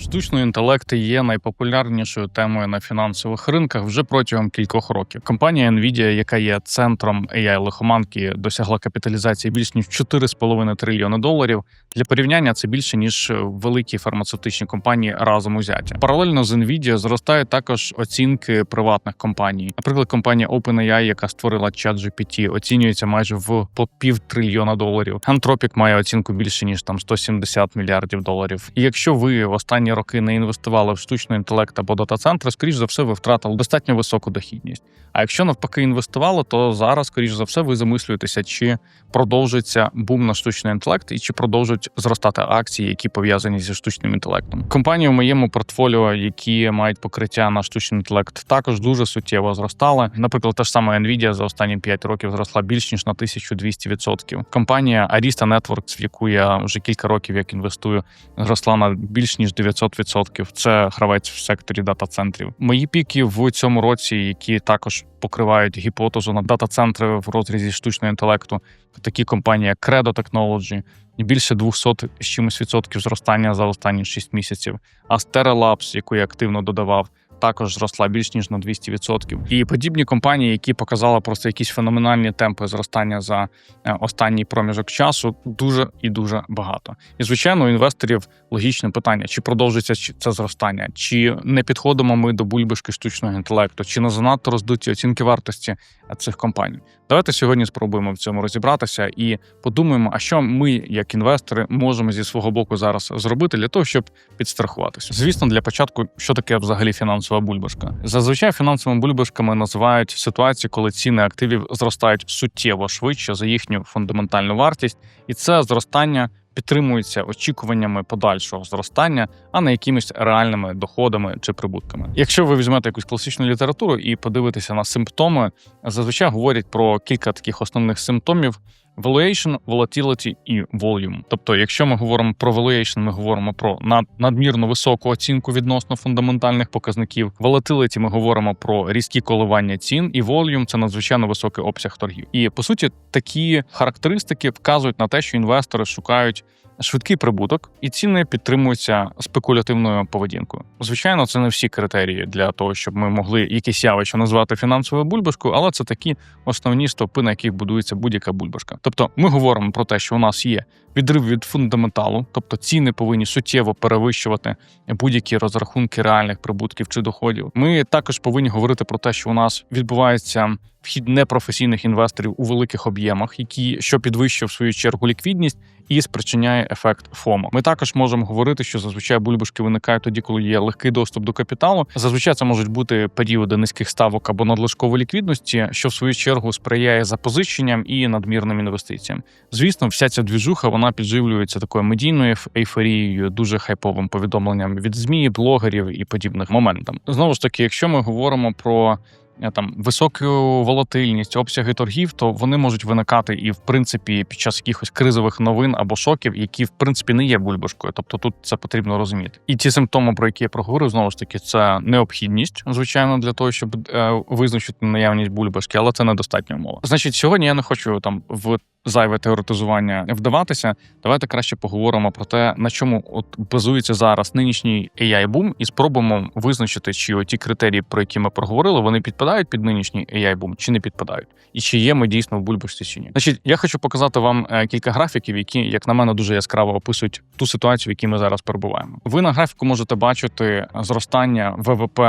Штучний інтелект є найпопулярнішою темою на фінансових ринках вже протягом кількох років. Компанія Nvidia, яка є центром ai лихоманки, досягла капіталізації більш ніж 4,5 трильйони доларів. Для порівняння це більше ніж великі фармацевтичні компанії разом узяті. Паралельно з Nvidia зростають також оцінки приватних компаній. Наприклад, компанія OpenAI, яка створила ChatGPT, оцінюється майже в по пів трильйона доларів. Anthropic має оцінку більше ніж там 170 мільярдів доларів. І якщо ви в останні роки не інвестували в штучний інтелект або дата-центри, скоріш за все, ви втратили достатньо високу дохідність. А якщо навпаки інвестували, то зараз, скоріш за все, ви замислюєтеся, чи продовжується бум на штучний інтелект і чи продовжують зростати акції, які пов'язані зі штучним інтелектом. Компанії в моєму портфоліо, які мають покриття на штучний інтелект, також дуже суттєво зростали. Наприклад, та ж сама Nvidia за останні 5 років зросла більш ніж на 1200%. Компанія Arista Networks, в яку я вже кілька років як інвестую, зросла на більш ніж 900%. Це гравець в секторі дата-центрів. Мої піки в цьому році, які також покривають гіпотезу на дата-центри в розрізі штучного інтелекту, такі компанії, як Credo Technology, більше 200 з чимось відсотків зростання за останні 6 місяців. А Stera Labs, яку я активно додавав, також зросла більш ніж на 200%. І подібні компанії, які показали просто якісь феноменальні темпи зростання за е, останній проміжок часу, дуже і дуже багато. І звичайно, у інвесторів логічне питання: чи продовжиться це зростання, чи не підходимо ми до бульбашки штучного інтелекту, чи не занадто роздуті оцінки вартості цих компаній. Давайте сьогодні спробуємо в цьому розібратися і подумаємо, а що ми, як інвестори, можемо зі свого боку зараз зробити для того, щоб підстрахуватися. Звісно, для початку, що таке взагалі фінансова бульбашка? Зазвичай фінансовими бульбашками називають ситуації, коли ціни активів зростають суттєво швидше за їхню фундаментальну вартість, і це зростання. Підтримується очікуваннями подальшого зростання, а не якимись реальними доходами чи прибутками. Якщо ви візьмете якусь класичну літературу і подивитеся на симптоми, зазвичай говорять про кілька таких основних симптомів: valuation, volatility і volume. Тобто, якщо ми говоримо про valuation, ми говоримо про над- надмірно високу оцінку відносно фундаментальних показників. Volatility ми говоримо про різкі коливання цін, і volume – це надзвичайно високий обсяг торгів. І по суті, такі характеристики вказують на те, що інвестори шукають. Швидкий прибуток і ціни підтримуються спекулятивною поведінкою. Звичайно, це не всі критерії для того, щоб ми могли якісь явища назвати фінансовою бульбашкою, але це такі основні стовпи, на яких будується будь-яка бульбашка. Тобто, ми говоримо про те, що у нас є відрив від фундаменталу, тобто ціни повинні суттєво перевищувати будь-які розрахунки реальних прибутків чи доходів. Ми також повинні говорити про те, що у нас відбувається вхід непрофесійних інвесторів у великих об'ємах, які що підвищує в свою чергу ліквідність і спричиняє ефект ФОМО. Ми також можемо говорити, що зазвичай бульбашки виникають тоді, коли є легкий доступ до капіталу. Зазвичай це можуть бути періоди низьких ставок або надлишкової ліквідності, що в свою чергу сприяє запозиченням і надмірним інвестиціям. Звісно, вся ця двіжуха вона підживлюється такою медійною ейф- ейфорією, дуже хайповим повідомленням від змі, блогерів і подібних моментам. Знову ж таки, якщо ми говоримо про там високу волатильність, обсяги торгів, то вони можуть виникати і в принципі під час якихось кризових новин або шоків, які в принципі не є бульбашкою. Тобто тут це потрібно розуміти. І ті симптоми, про які я проговорив, знову ж таки, це необхідність, звичайно, для того, щоб е, визначити наявність бульбашки, але це недостатня умова. Значить, сьогодні я не хочу там в зайве теоретизування вдаватися. Давайте краще поговоримо про те, на чому от базується зараз нинішній ai бум і спробуємо визначити, чи оті критерії, про які ми проговорили, вони підпадають під нинішній ai бум чи не підпадають, і чи є ми дійсно в бульбашці чи ні. Значить, я хочу показати вам е, кілька графіків, які, як на мене, дуже яскраво описують ту ситуацію, в якій ми зараз перебуваємо. Ви на графіку можете бачити зростання ВВП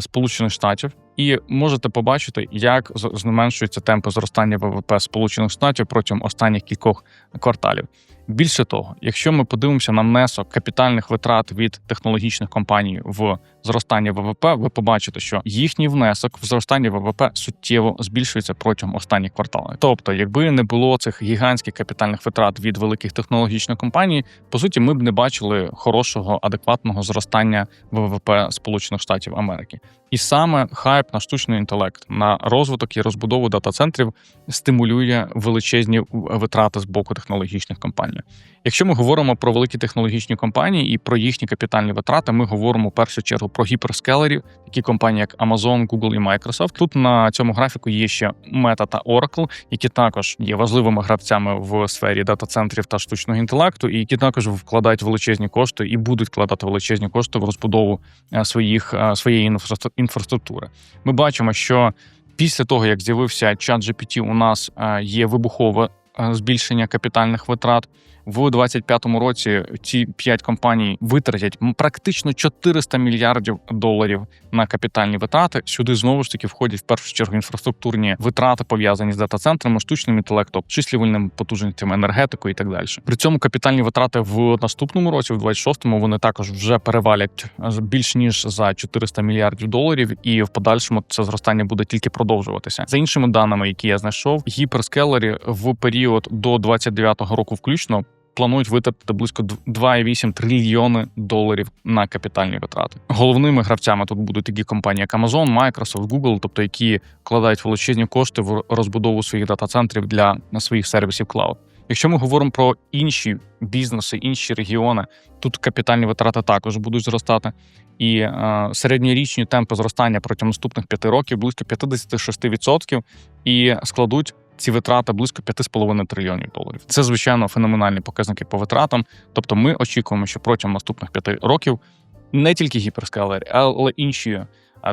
Сполучених Штатів. І можете побачити, як зменшуються темпи зростання ВВП Сполучених Штатів протягом останніх кількох кварталів. Більше того, якщо ми подивимося на внесок капітальних витрат від технологічних компаній в зростання ВВП, ви побачите, що їхній внесок в зростання ВВП суттєво збільшується протягом останніх кварталів. Тобто, якби не було цих гігантських капітальних витрат від великих технологічних компаній, по суті, ми б не бачили хорошого адекватного зростання ВВП Сполучених Штатів Америки. І саме хайп на штучний інтелект, на розвиток і розбудову дата-центрів стимулює величезні витрати з боку технологічних компаній. Якщо ми говоримо про великі технологічні компанії і про їхні капітальні витрати, ми говоримо в першу чергу про гіперскелерів, такі компанії, як Amazon, Google і Microsoft. Тут на цьому графіку є ще Meta та Oracle, які також є важливими гравцями в сфері дата-центрів та штучного інтелекту, і які також вкладають величезні кошти і будуть вкладати величезні кошти в розбудову е, своїх е, своєї інфраструк- інфраструктури. Ми бачимо, що після того як з'явився ChatGPT, у нас е, є вибухове е, збільшення капітальних витрат. В 2025 році ці п'ять компаній витратять практично 400 мільярдів доларів на капітальні витрати. Сюди знову ж таки входять в першу чергу інфраструктурні витрати, пов'язані з дата-центрами, штучним інтелектом, числювальним потужностями, енергетикою і так далі. При цьому капітальні витрати в наступному році, в 26-му, вони також вже перевалять більш ніж за 400 мільярдів доларів, і в подальшому це зростання буде тільки продовжуватися. За іншими даними, які я знайшов, гіперскелері в період до 29-го року включно планують витратити близько 2,8 трильйони доларів на капітальні витрати. Головними гравцями тут будуть такі компанії, як Amazon, Microsoft, Google, тобто які вкладають величезні кошти в розбудову своїх дата-центрів для своїх сервісів клауд. Якщо ми говоримо про інші бізнеси, інші регіони, тут капітальні витрати також будуть зростати. І е, середньорічні темпи зростання протягом наступних п'яти років близько 56% і складуть ці витрати близько 5,5 трильйонів доларів. Це звичайно феноменальні показники по витратам. Тобто, ми очікуємо, що протягом наступних п'яти років не тільки гіперскалері, але інші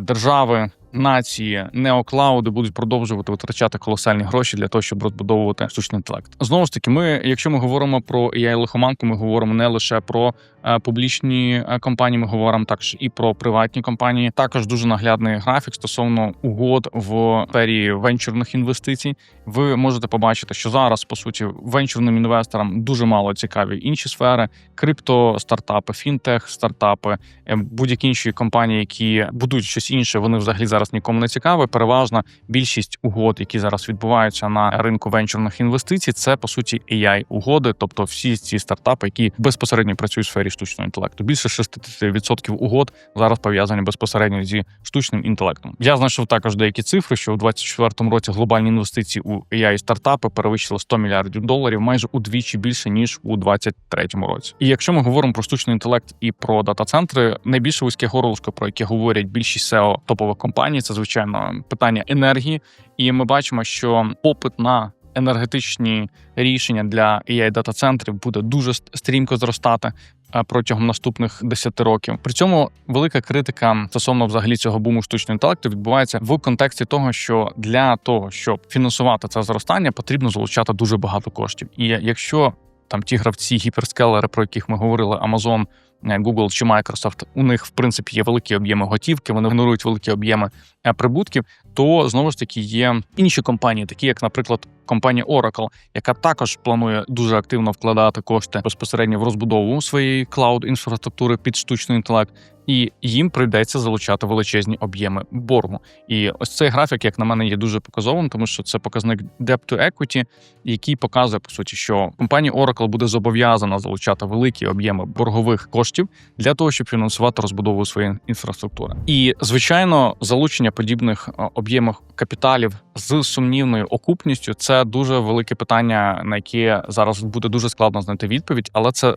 держави, нації, неоклауди будуть продовжувати витрачати колосальні гроші для того, щоб розбудовувати штучний інтелект. Знову ж таки, ми, якщо ми говоримо про ai лихоманку, ми говоримо не лише про е, публічні е, компанії, ми говоримо також і про приватні компанії. Також дуже наглядний графік стосовно угод в сфері венчурних інвестицій. Ви можете побачити, що зараз по суті венчурним інвесторам дуже мало цікаві інші сфери: крипто, стартапи, фінтех, стартапи, е, будь-які інші компанії, які будують щось інше, вони взагалі зараз нікому не цікаві. Переважна більшість угод, які зараз відбуваються на ринку венчурних інвестицій, це по суті ai угоди, тобто всі ці стартапи, які безпосередньо працюють в сфері штучного інтелекту. Більше 60% угод зараз пов'язані безпосередньо зі штучним інтелектом. Я знайшов також деякі цифри, що у 2024 році глобальні інвестиції у ai стартапи перевищили 100 мільярдів доларів, майже удвічі більше ніж у 2023 році. І якщо ми говоримо про штучний інтелект і про дата-центри, найбільше вузьке горлышко, про яке говорять більшість SEO топових компаній, це звичайно питання енергії. І ми бачимо, що попит на енергетичні рішення для ai дата центрів буде дуже стрімко зростати. е, Протягом наступних 10 років при цьому велика критика стосовно взагалі цього буму штучного інтелекту відбувається в контексті того, що для того, щоб фінансувати це зростання, потрібно залучати дуже багато коштів. І якщо там ті гравці, гіперскелери, про яких ми говорили, Amazon, Google чи Microsoft, у них в принципі є великі об'єми готівки, вони генерують великі об'єми е, прибутків. То знову ж таки є інші компанії, такі як, наприклад, компанія Oracle, яка також планує дуже активно вкладати кошти безпосередньо в розбудову своєї клауд інфраструктури під штучний інтелект, і їм прийдеться залучати величезні об'єми боргу. І ось цей графік, як на мене, є дуже показовим, тому що це показник debt to equity, який показує по суті, що компанія Oracle буде зобов'язана залучати великі об'єми боргових коштів для того, щоб фінансувати розбудову своєї інфраструктури. І звичайно, залучення подібних е, об'ємів капіталів з сумнівною окупністю це дуже велике питання, на яке зараз буде дуже складно знайти відповідь, але це.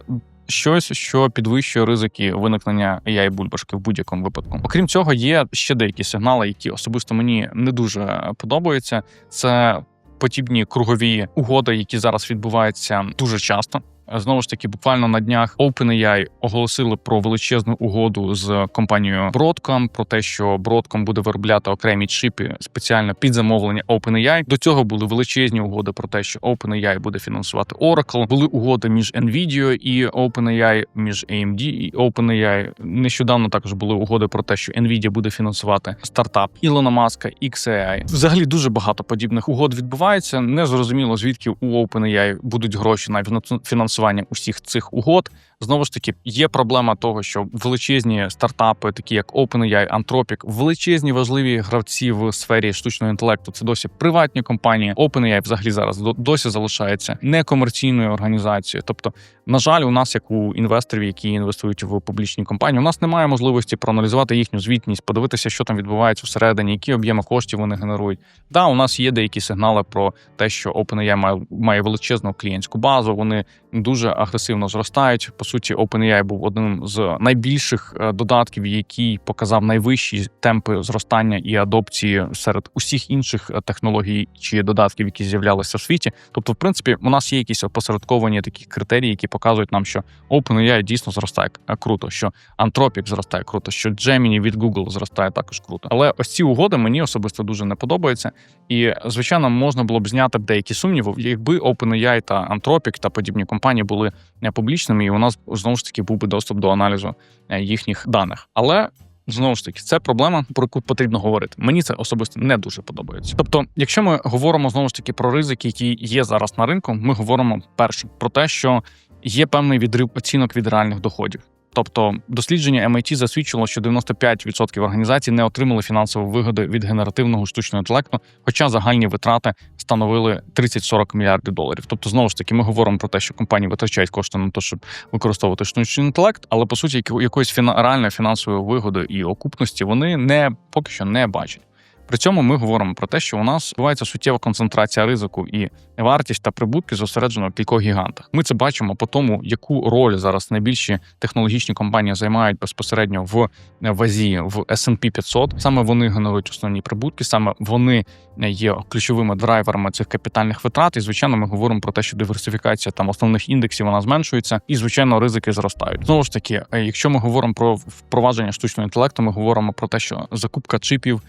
Щось, що підвищує ризики виникнення ai бульбашки в будь-якому випадку. Окрім цього, є ще деякі сигнали, які особисто мені не дуже подобаються. Це подібні кругові угоди, які зараз відбуваються дуже часто. Знову ж таки, буквально на днях OpenAI оголосили про величезну угоду з компанією Broadcom, про те, що Broadcom буде виробляти окремі чипи спеціально під замовлення OpenAI. До цього були величезні угоди про те, що OpenAI буде фінансувати Oracle. Були угоди між Nvidia і OpenAI, між AMD і OpenAI. Нещодавно також були угоди про те, що Nvidia буде фінансувати стартап Ілона Маска XAI. Взагалі дуже багато подібних угод відбувається. Не зрозуміло звідки у OpenAI будуть гроші на фінансування фінансування усіх цих угод. Знову ж таки, є проблема того, що величезні стартапи, такі як OpenAI, Anthropic, величезні важливі гравці в сфері штучного інтелекту. Це досі приватні компанії. OpenAI взагалі зараз до- досі залишається некомерційною організацією. Тобто, на жаль, у нас, як у інвесторів, які інвестують в публічні компанії, у нас немає можливості проаналізувати їхню звітність, подивитися, що там відбувається всередині, які об'єми коштів вони генерують. Да, у нас є деякі сигнали про те, що OpenAI має величезну клієнтську базу. Вони дуже агресивно зростають. По суті, OpenAI був одним з найбільших е, додатків, який показав найвищі темпи зростання і адопції серед усіх інших е, технологій чи додатків, які з'являлися в світі. Тобто, в принципі, у нас є якісь опосередковані такі критерії, які показують нам, що OpenAI дійсно зростає е, круто, що Anthropic зростає круто, що Gemini від Google зростає також круто. Але ось ці угоди мені особисто дуже не подобаються. І звичайно, можна було б зняти б деякі сумніви, якби OpenAI та Anthropic та подібні компанії були е, публічними, і у нас знову ж таки був би доступ до аналізу е, їхніх даних. Але знову ж таки, це проблема, про яку потрібно говорити. Мені це особисто не дуже подобається. Тобто, якщо ми говоримо знову ж таки про ризики, які є зараз на ринку, ми говоримо перше про те, що є певний відрив оцінок від реальних доходів. Тобто дослідження MIT засвідчило, що 95% організацій не отримали фінансову вигоду від генеративного штучного інтелекту, хоча загальні витрати становили 30-40 мільярдів доларів. Тобто, знову ж таки, ми говоримо про те, що компанії витрачають кошти на те, щоб використовувати штучний інтелект, але по суті, яко- якоїсь фіна... реальної фінансової вигоди і окупності вони не поки що не бачать. При цьому ми говоримо про те, що у нас відбувається суттєва концентрація ризику і вартість та прибутки зосереджено в кількох гігантах. Ми це бачимо по тому, яку роль зараз найбільші технологічні компанії займають безпосередньо в вазі в S&P 500. Саме вони генерують основні прибутки, саме вони є ключовими драйверами цих капітальних витрат. І звичайно, ми говоримо про те, що диверсифікація там основних індексів вона зменшується, і звичайно, ризики зростають. Знову ж таки, е, якщо ми говоримо про впровадження штучного інтелекту, ми говоримо про те, що закупка чипів,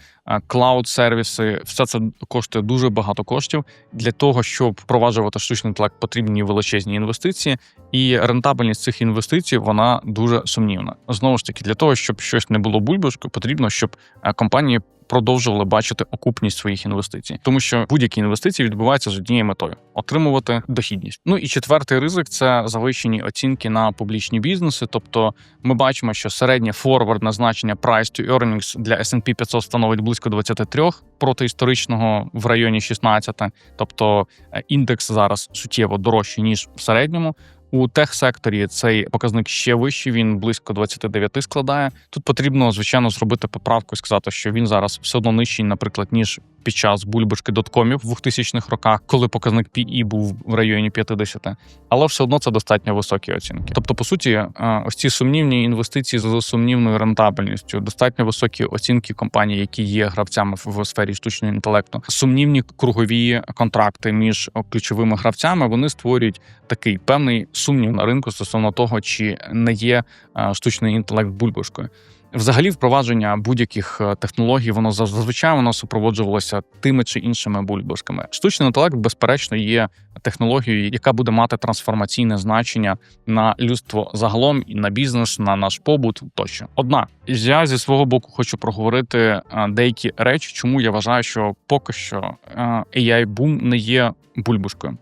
клауд сервіси, все це коштує дуже багато коштів. Для того щоб впроваджувати штучний інтелект, потрібні величезні інвестиції, і рентабельність цих інвестицій вона дуже сумнівна. Знову ж таки, для того, щоб щось не було бульбашкою, потрібно, щоб е, компанії продовжували бачити окупність своїх інвестицій, тому що будь-які інвестиції відбуваються з однією метою отримувати дохідність. Ну і четвертий ризик це завищені оцінки на публічні бізнеси. Тобто, ми бачимо, що середнє форвардне значення price to earnings для S&P 500 становить близько 23 проти історичного в районі 16. Тобто е, індекс зараз суттєво дорожчий ніж в середньому. У техсекторі цей показник ще вищий. Він близько 29 складає. Тут потрібно звичайно зробити поправку і сказати, що він зараз все одно нижчий, наприклад, ніж під час бульбашки доткомів в 2000-х роках, коли показник PE був в районі 50. Але все одно це достатньо високі оцінки. Тобто, по суті, е, ось ці сумнівні інвестиції з сумнівною рентабельністю, достатньо високі оцінки компаній, які є гравцями в сфері штучного інтелекту, сумнівні кругові контракти між ключовими гравцями. Вони створюють такий певний сумнів на ринку стосовно того, чи не є е, штучний інтелект бульбашкою. Взагалі, впровадження будь-яких е, технологій, воно зазвичай воно супроводжувалося тими чи іншими бульбашками. Штучний інтелект, безперечно, є технологією, яка буде мати трансформаційне значення на людство загалом і на бізнес, на наш побут тощо. Однак я зі свого боку хочу проговорити е, деякі речі, чому я вважаю, що поки що е, ai бум не є бульбашкою.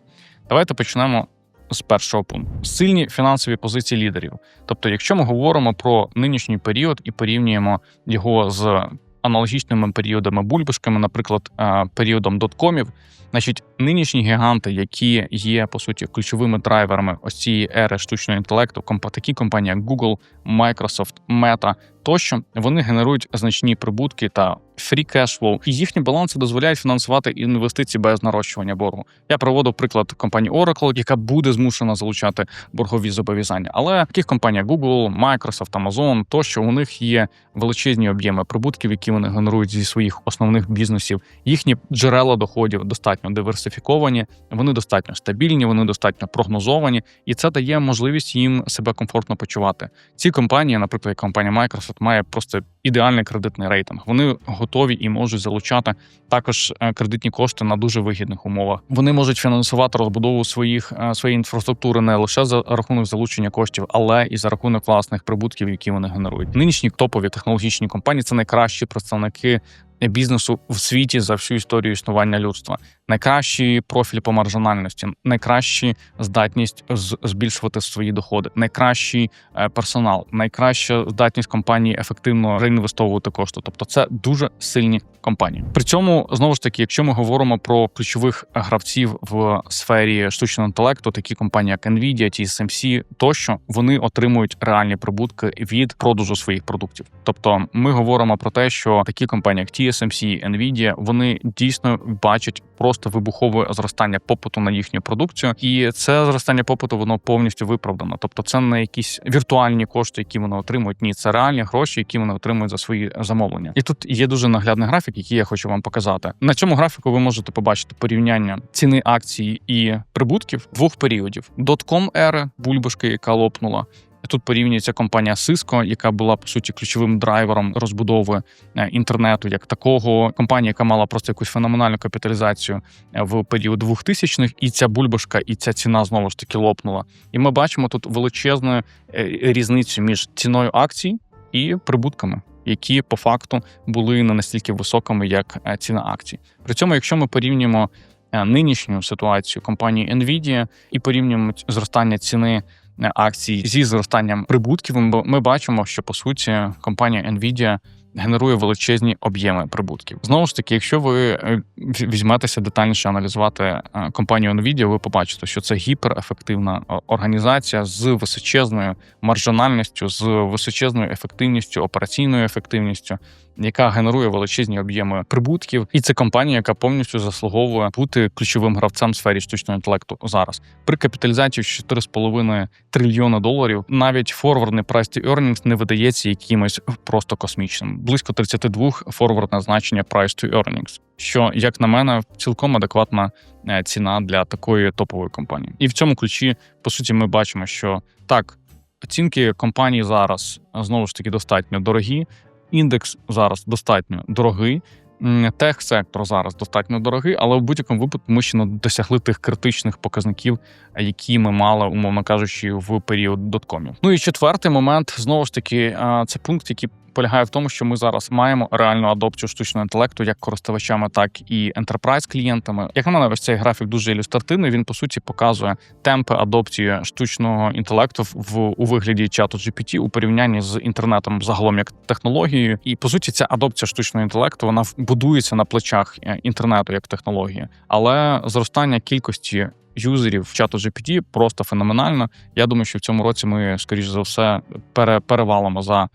Давайте почнемо з першого пункту сильні фінансові позиції лідерів. Тобто, якщо ми говоримо про нинішній період і порівнюємо його з аналогічними періодами бульбашками, наприклад, е, періодом доткомів, значить нинішні гіганти, які є по суті ключовими драйверами ось цієї ери штучного інтелекту, такі компанії, як Google, Microsoft, Meta, тощо вони генерують значні прибутки та cash flow, і їхні баланси дозволяють фінансувати інвестиції без нарощування боргу. Я проводив приклад компанії Oracle, яка буде змушена залучати боргові зобов'язання. Але таких компаній Google, Microsoft, Amazon, тощо у них є величезні об'єми прибутків, які вони генерують зі своїх основних бізнесів. Їхні джерела доходів достатньо диверсифіковані, вони достатньо стабільні, вони достатньо прогнозовані, і це дає можливість їм себе комфортно почувати. Ці компанії, наприклад, компанія Microsoft, має просто ідеальний кредитний рейтинг. Вони готові і можуть залучати також е, кредитні кошти на дуже вигідних умовах. Вони можуть фінансувати розбудову своїх е, своєї інфраструктури не лише за рахунок залучення коштів, але і за рахунок власних прибутків, які вони генерують. Нинішні топові технологічні компанії це найкращі представники бізнесу в світі за всю історію існування людства. Найкращий профіль по маржинальності, найкраща здатність збільшувати свої доходи, найкращий е, персонал, найкраща здатність компанії ефективно реінвестовувати кошти. Тобто, це дуже сильні компанії. При цьому знову ж таки, якщо ми говоримо про ключових гравців в сфері штучного інтелекту, такі компанії, як Nvidia, TSMC, тощо вони отримують реальні прибутки від продажу своїх продуктів. Тобто, ми говоримо про те, що такі компанії, як TSMC, Nvidia, вони дійсно бачать просто вибухове зростання попиту на їхню продукцію, і це зростання попиту воно повністю виправдано. Тобто, це не якісь віртуальні кошти, які вони отримують. Ні, це реальні гроші, які вони отримують за свої замовлення. І тут є дуже наглядний графік, який я хочу вам показати. На цьому графіку ви можете побачити порівняння ціни акції і прибутків двох періодів: дотком ери бульбашки, яка лопнула. Тут порівнюється компанія Cisco, яка була по суті ключовим драйвером розбудови е, інтернету як такого. Компанія, яка мала просто якусь феноменальну капіталізацію е, в період 2000-х, і ця бульбашка, і ця ціна знову ж таки лопнула. І ми бачимо тут величезну е, різницю між ціною акцій і прибутками, які по факту були не настільки високими, як е, ціна акцій. При цьому, якщо ми порівнюємо е, нинішню ситуацію компанії Nvidia і порівнюємо зростання ціни акції акцій зі зростанням прибутків, бо ми бачимо, що по суті компанія Nvidia генерує величезні об'єми прибутків. Знову ж таки, якщо ви е, візьметеся детальніше аналізувати е, компанію Nvidia, ви побачите, що це гіперефективна організація з височезною маржинальністю, з височезною ефективністю, операційною ефективністю, яка генерує величезні об'єми прибутків, і це компанія, яка повністю заслуговує бути ключовим гравцем в сфері штучного інтелекту зараз. При капіталізації в 4,5 трильйона доларів навіть форвардний price to earnings не видається якимось просто космічним. Близько 32 форвардне значення price to earnings, що, як на мене, цілком адекватна е, ціна для такої топової компанії. І в цьому ключі, по суті, ми бачимо, що так, оцінки компанії зараз знову ж таки достатньо дорогі. Індекс зараз достатньо дорогий. М, Тех-сектор зараз достатньо дорогий, але в будь-якому випадку ми ще не досягли тих критичних показників, які ми мали, умовно кажучи, в період доткомів. Ну і четвертий момент знову ж таки, це пункт, який полягає в тому, що ми зараз маємо реальну адопцію штучного інтелекту як користувачами, так і enterprise клієнтами. Як на мене, ось цей графік дуже ілюстративний. Він по суті показує темпи адопції штучного інтелекту в у вигляді чату GPT у порівнянні з інтернетом загалом як технологією. І по суті, ця адопція штучного інтелекту вона будується на плечах е, інтернету як технології, але зростання кількості. Юзерів чату GPT просто феноменально. Я думаю, що в цьому році ми, скоріш за все, пере, перевалимо за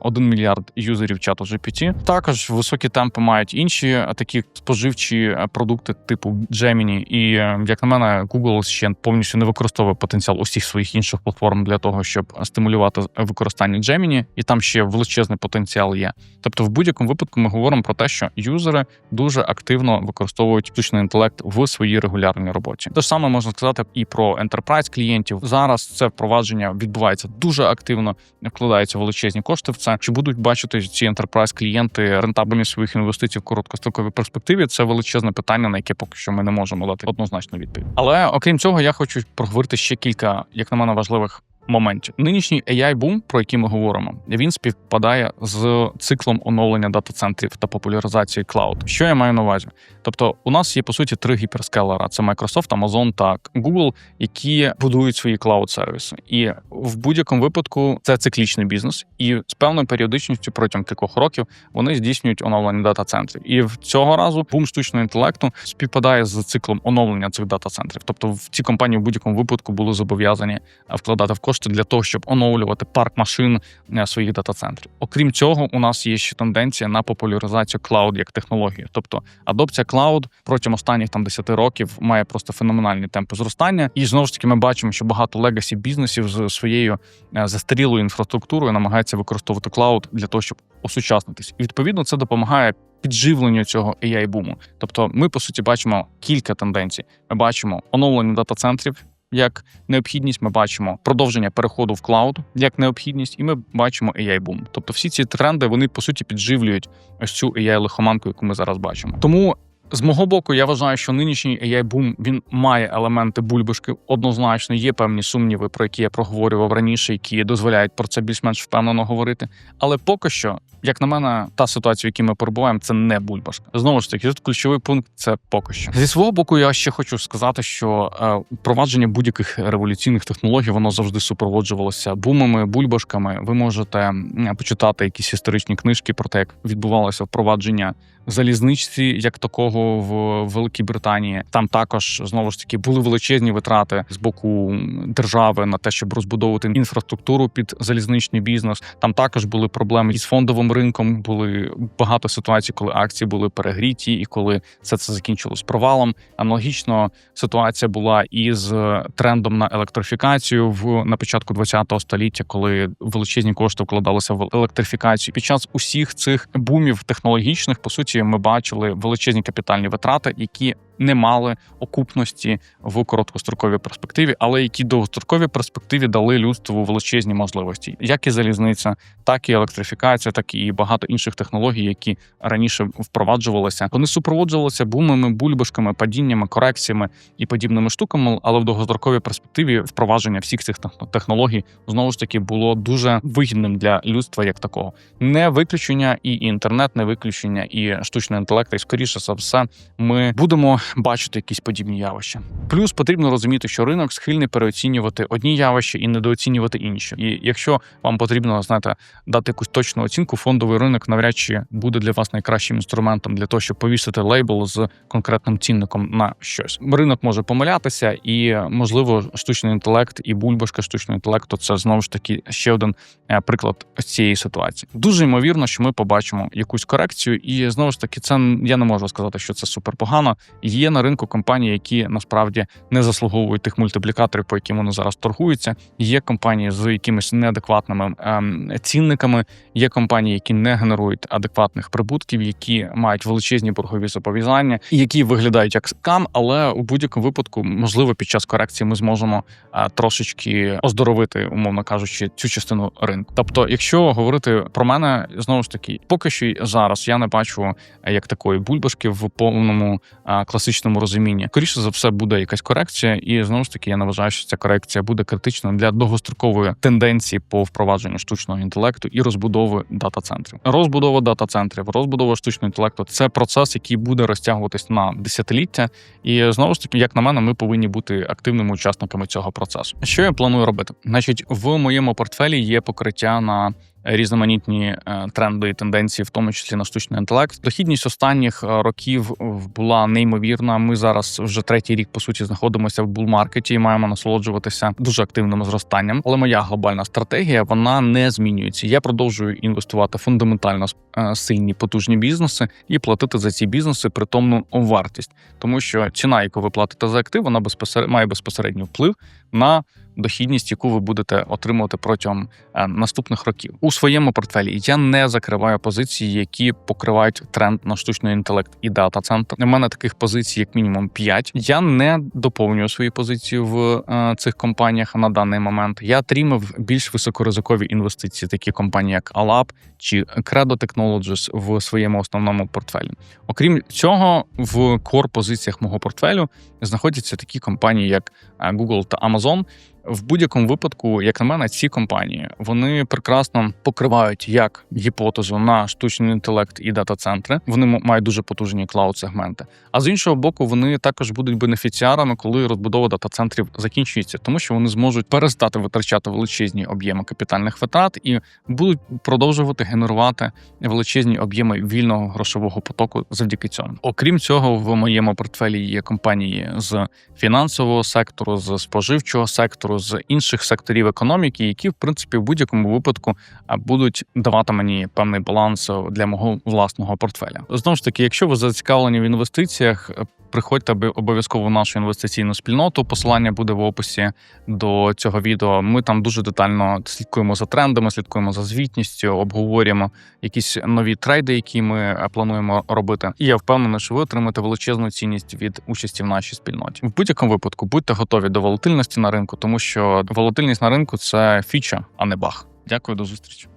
1 мільярд юзерів чату GPT. Також високі темпи мають інші е, такі споживчі е, продукти, типу Gemini. І е, як на мене, Google ще повністю не використовує потенціал усіх своїх інших платформ для того, щоб стимулювати використання Gemini, і там ще величезний потенціал є. Тобто, в будь-якому випадку ми говоримо про те, що юзери дуже активно використовують штучний інтелект в своїй регулярній роботі. Те ж саме можна сказати і про enterprise клієнтів. Зараз це впровадження відбувається дуже активно, вкладаються величезні кошти це. Чи будуть бачити ці enterprise клієнти рентабельність своїх інвестицій в короткостроковій перспективі? Це величезне питання, на яке поки що ми не можемо дати однозначну відповідь. Але окрім цього, я хочу проговорити ще кілька, як на мене, важливих. Моментів нинішній ai бум, про який ми говоримо, він співпадає з циклом оновлення дата-центрів та популяризації клауд. Що я маю на увазі? Тобто, у нас є по суті три гіперскелера: це Microsoft, Amazon та Google, які будують свої клауд-сервіси. І в будь-якому випадку це циклічний бізнес, і з певною періодичністю протягом кількох років вони здійснюють оновлення дата-центрів. І в цього разу бум штучного інтелекту співпадає з циклом оновлення цих дата-центрів. Тобто, в ці компанії в будь-якому випадку були зобов'язані вкладати в кошти для того, щоб оновлювати парк машин е, своїх дата-центрів. Окрім цього, у нас є ще тенденція на популяризацію клауд як технології. Тобто адопція клауд протягом останніх там 10 років має просто феноменальні темпи зростання. І знову ж таки, ми бачимо, що багато легасі бізнесів з своєю е, застарілою інфраструктурою намагаються використовувати клауд для того, щоб осучаснитись. І відповідно це допомагає. Підживленню цього ai буму тобто, ми по суті бачимо кілька тенденцій. Ми бачимо оновлення дата-центрів як необхідність. Ми бачимо продовження переходу в клауд як необхідність, і ми бачимо ai бум. Тобто, всі ці тренди вони по суті підживлюють ось цю ai лихоманку, яку ми зараз бачимо. Тому З мого боку, я вважаю, що нинішній ai бум він має елементи бульбашки. Однозначно, є певні сумніви, про які я проговорював раніше, які дозволяють про це більш-менш впевнено говорити. Але поки що, як на мене, та ситуація, в якій ми перебуваємо, це не бульбашка. Знову ж таки, тут ключовий пункт це поки що. Зі свого боку, я ще хочу сказати, що е, впровадження будь-яких революційних технологій воно завжди супроводжувалося бумами, бульбашками. Ви можете почитати якісь історичні книжки про те, як відбувалося впровадження залізничці, як такого в Великій Британії. Там також знову ж таки були величезні витрати з боку держави на те, щоб розбудовувати інфраструктуру під залізничний бізнес. Там також були проблеми із фондовим ринком. Були багато ситуацій, коли акції були перегріті, і коли все це закінчилось провалом. Аналогічно ситуація була із трендом на електрифікацію в на початку ХХ століття, коли величезні кошти вкладалися в електрифікацію. Під час усіх цих бумів технологічних по суті ми бачили величезні капітальні витрати, які не мали окупності в короткостроковій перспективі, але які довгостроковій перспективі дали людству величезні можливості, як і залізниця, так і електрифікація, так і багато інших технологій, які раніше впроваджувалися. Вони супроводжувалися бумами, бульбашками, падіннями, корекціями і подібними штуками. Але в довгостроковій перспективі впровадження всіх цих технологій знову ж таки було дуже вигідним для людства як такого. Не виключення і інтернет, не виключення і штучний інтелект. І скоріше за все, ми будемо бачити якісь подібні явища. Плюс потрібно розуміти, що ринок схильний переоцінювати одні явища і недооцінювати інші. І якщо вам потрібно знаєте, дати якусь точну оцінку, фондовий ринок навряд чи буде для вас найкращим інструментом для того, щоб повісити лейбл з конкретним цінником на щось. Ринок може помилятися, і можливо, штучний інтелект і бульбашка штучного інтелекту це знову ж таки ще один е, приклад цієї ситуації. Дуже ймовірно, що ми побачимо якусь корекцію, і знову ж таки, це я не можу сказати, що це супер погано. Є на ринку компанії, які насправді не заслуговують тих мультиплікаторів, по яким вони зараз торгуються. Є компанії з якимись неадекватними ем, цінниками. Є компанії, які не генерують адекватних прибутків, які мають величезні боргові зобов'язання, які виглядають як скам, але у будь-якому випадку, можливо, під час корекції ми зможемо е, трошечки оздоровити, умовно кажучи, цю частину ринку. Тобто, якщо говорити про мене, знову ж таки, поки що зараз я не бачу е, як такої бульбашки в повному е, класичному розумінні. Скоріше за все буде якась корекція, і знову ж таки я не вважаю, що ця корекція буде критична для довгострокової тенденції по впровадженню штучного інтелекту і розбудови дата-центрів. Розбудова дата-центрів, розбудова штучного інтелекту це процес, який буде розтягуватись на десятиліття. І знову ж таки, як на мене, ми повинні бути активними учасниками цього процесу. Що я планую робити? Значить, в моєму портфелі є покриття на різноманітні е, тренди і тенденції, в тому числі на штучний інтелект. Дохідність останніх е, років була неймовірна. Ми зараз вже третій рік по суті знаходимося в булмаркеті і маємо насолоджуватися дуже активним зростанням. Але моя глобальна стратегія вона не змінюється. Я продовжую інвестувати фундаментально е, сильні потужні бізнеси і платити за ці бізнеси притомну вартість, тому що ціна, яку ви платите за актив, вона безпосередньо має безпосередній вплив на дохідність, яку ви будете отримувати протягом е, наступних років. У своєму портфелі я не закриваю позиції, які покривають тренд на штучний інтелект і дата центр. У мене таких позицій, як мінімум 5. Я не доповнюю свої позиції в е, цих компаніях на даний момент. Я трімив більш високоризикові інвестиції, такі компанії, як Alap чи Credo Technologies в своєму основному портфелі. Окрім цього, в кор позиціях мого портфелю знаходяться такі компанії, як е, Google та Amazon. В будь-якому випадку, як на мене, ці компанії вони прекрасно покривають як гіпотезу на штучний інтелект і дата-центри. Вони мають дуже потужні клауд-сегменти. А з іншого боку, вони також будуть бенефіціарами, коли розбудова дата-центрів закінчується, тому що вони зможуть перестати витрачати величезні об'єми капітальних витрат і будуть продовжувати генерувати величезні об'єми вільного грошового потоку завдяки цьому. Окрім цього, в моєму портфелі є компанії з фінансового сектору, з споживчого сектору з інших секторів економіки, які в принципі в будь-якому випадку будуть давати мені певний баланс для мого власного портфеля. Знову ж таки, якщо ви зацікавлені в інвестиціях. Приходьте обов'язково в нашу інвестиційну спільноту. Посилання буде в описі до цього відео. Ми там дуже детально слідкуємо за трендами, слідкуємо за звітністю, обговорюємо якісь нові трейди, які ми плануємо робити. І я впевнений, що ви отримаєте величезну цінність від участі в нашій спільноті. В будь-якому випадку будьте готові до волатильності на ринку, тому що волатильність на ринку це фіча, а не баг. Дякую, до зустрічі.